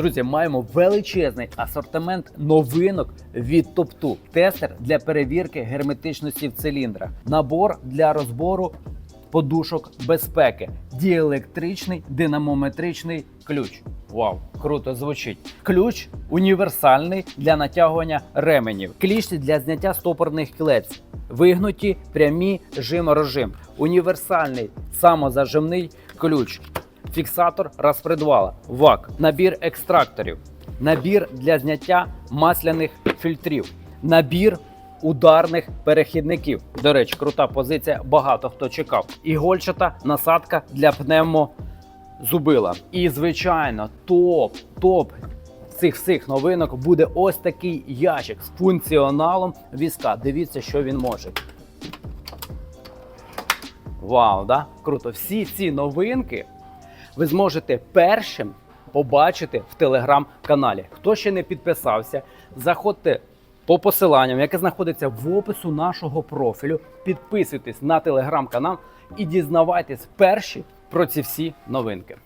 Друзі, маємо величезний асортимент новинок від Топту. Тестер для перевірки герметичності в циліндрах, набор для розбору подушок безпеки, діелектричний динамометричний ключ. Вау, круто звучить. Ключ універсальний для натягування ременів, кліщі для зняття стопорних кілець, вигнуті прямі жим-розжим, універсальний самозажимний ключ, фіксатор розпредвала, ВАК, набір екстракторів, набір для зняття масляних фільтрів, набір ударних перехідників. До речі, крута позиція, багато хто чекав. Ігольчата насадка для пневмо зубила. І, звичайно, топ, топ цих всіх новинок буде ось такий ящик з функціоналом візка. Дивіться, що він може. Вау, да? Круто. Всі ці новинки ви зможете першим побачити в телеграм-каналі. Хто ще не підписався, заходьте по посиланням, яке знаходиться в опису нашого профілю. Підписуйтесь на телеграм-канал і дізнавайтесь перші про ці всі новинки.